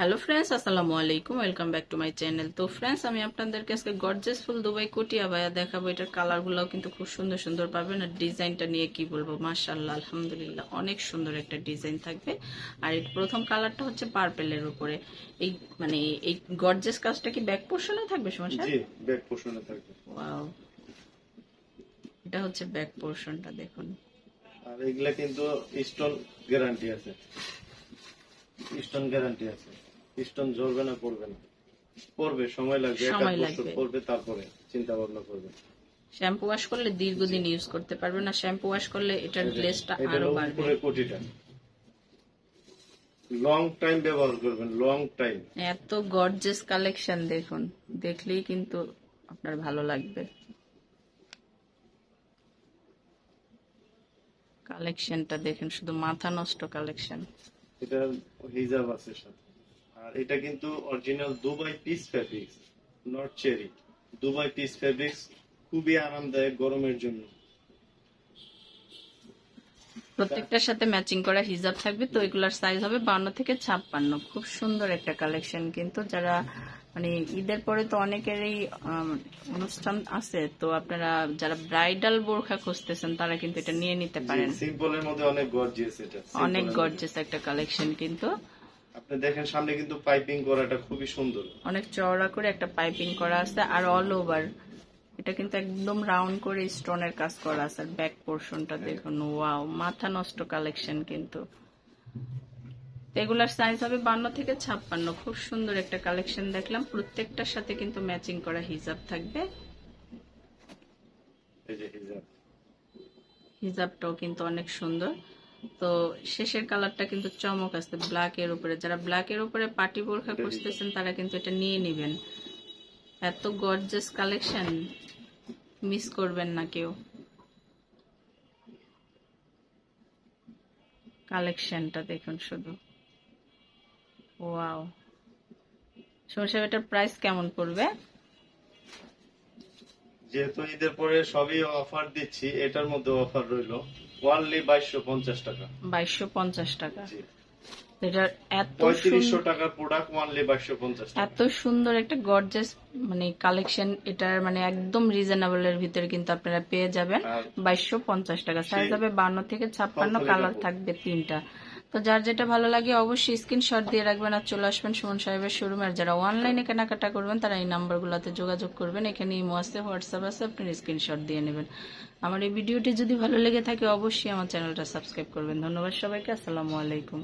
Hello friends আসসালামু আলাইকুম welcome back to my channel তো ফ্রেন্ডস আমি আপনাদেরকে আজকে গর্জেস ফুল দুবাই কোটি আবায়া দেখাবো। এটার কালারগুলোও কিন্তু খুব সুন্দর সুন্দর পাবেন। আর ডিজাইনটা নিয়ে কি বলব? মাশাল্লাহ আলহামদুলিল্লাহ অনেক সুন্দর একটা ডিজাইন থাকবে। আর এর প্রথম কালারটা হচ্ছে পার্পেলের উপরে। এই মানে এই গর্জেস কাজটা কি ব্যাক পোর্শনে থাকবে সমস্যা জি ব্যাক পোর্শনে থাকবে। ওয়াও এটা হচ্ছে ব্যাক পোর্শনটা দেখুন। আর এগুলা কিন্তু স্টোন গ্যারান্টি আছে। স্টোন গ্যারান্টি আছে। স্টোন ঝরবে না পড়বে না? পড়বে সময় লাগবে সময় লাগবে। পড়বে তারপরে চিন্তা ভাবনা করবে। শ্যাম্পু ওয়াশ করলে দীর্ঘদিন ইউজ করতে পারবেন না শ্যাম্পু ওয়াশ করলে এটার গ্লেজটা আরও বাড়বে। কোটিটা। লং টাইম ব্যবহার করবেন লং টাইম এত গর্জেস কালেকশন দেখুন দেখলেই কিন্তু আপনার ভালো লাগবে। কালেকশনটা দেখেন শুধু মাথা নষ্ট কালেকশন এটা হিজাব আছে সাথে আর এটা কিন্তু original Dubai piece fabrics not cherry Dubai piece fabrics খুবই আরামদায়ক গরমের জন্য। প্রত্যেকটার সাথে ম্যাচিং করা হিজাব থাকবে তো এগুলার সাইজ হবে বান্ন থেকে ছাপ্পান্ন। খুব সুন্দর একটা কালেকশন কিন্তু যারা মানে ঈদের পরে তো অনেকেরই অনুষ্ঠান আছে তো আপনারা যারা ব্রাইডাল বোরখা খুঁজতেছেন তারা কিন্তু এটা নিয়ে নিতে পারেন। সিম্পলের মধ্যে অনেক গর্জিয়াস এটা অনেক। গর্জেস একটা কালেকশন কিন্তু। দেখেন সামনে কিন্তু পাইপিং করাটা খুবই সুন্দর। অনেক চওড়া করে একটা পাইপিং করা আছে আর অল ওভার এটা কিন্তু একদম রাউন্ড করে স্টোনের কাজ করা আছে আর ব্যাক পোর্শনটা দেখুন ওয়াও মাথা নষ্ট কালেকশন কিন্তু। এগুলার সাইজ হবে বান্ন থেকে ছাপ্পান্ন। খুব সুন্দর একটা কালেকশন দেখলাম। প্রত্যেকটার সাথে কিন্তু ম্যাচিং করা হিজাব থাকবে। এই যে হিজাব। হিজাবটাও কিন্তু অনেক সুন্দর। তো শেষের কালারটা কিন্তু চমক আছে ব্ল্যাক এর উপরে। যারা ব্ল্যাক এর উপরে পার্টি বোরখা খুঁজতেছেন, তারা কিন্তু এটা নিয়ে নেবেন। এত গর্জাস কালেকশন মিস করবেন না কেউ। কালেকশনটা দেখুন শুধু। ওয়াও। সমস্যা এটার প্রাইস কেমন পড়বে? যেহেতু ঈদের পরে সবই অফার দিচ্ছি এটার মধ্যে অফার রইল ওয়ানলি বাইশশো পঞ্চাশ টাকা। বাইশশো পঞ্চাশ টাকা। জি এটার এত পঁয়ত্রিশশো টাকার প্রোডাক্ট বাইশশো পঞ্চাশ এত সুন্দর একটা গর্জাস মানে কালেকশন এটার মানে একদম রিজনেবল এর ভিতরে কিন্তু আপনারা পেয়ে যাবেন বাইশশো পঞ্চাশ টাকা। সাইজ হবে বান্ন থেকে ছাপ্পান্ন কালার থাকবে তিনটা। তো যার যেটা ভালো লাগে অবশ্যই স্ক্রিনশট দিয়ে রাখবেন আর চলে আসবেন সুমন সাহেবের শোরুমে আর যারা অনলাইনে কেনাকাটা করবেন তারা এই নাম্বারগুলোতে যোগাযোগ করবেন। এখানে ইমো আছে হোয়াটসঅ্যাপ আছে আপনি স্ক্রিনশট দিয়ে নেবেন। আমার এই ভিডিওটি যদি ভালো লেগে থাকে অবশ্যই আমার চ্যানেলটা সাবস্ক্রাইব করবেন। ধন্যবাদ সবাইকে আসসালামু আলাইকুম।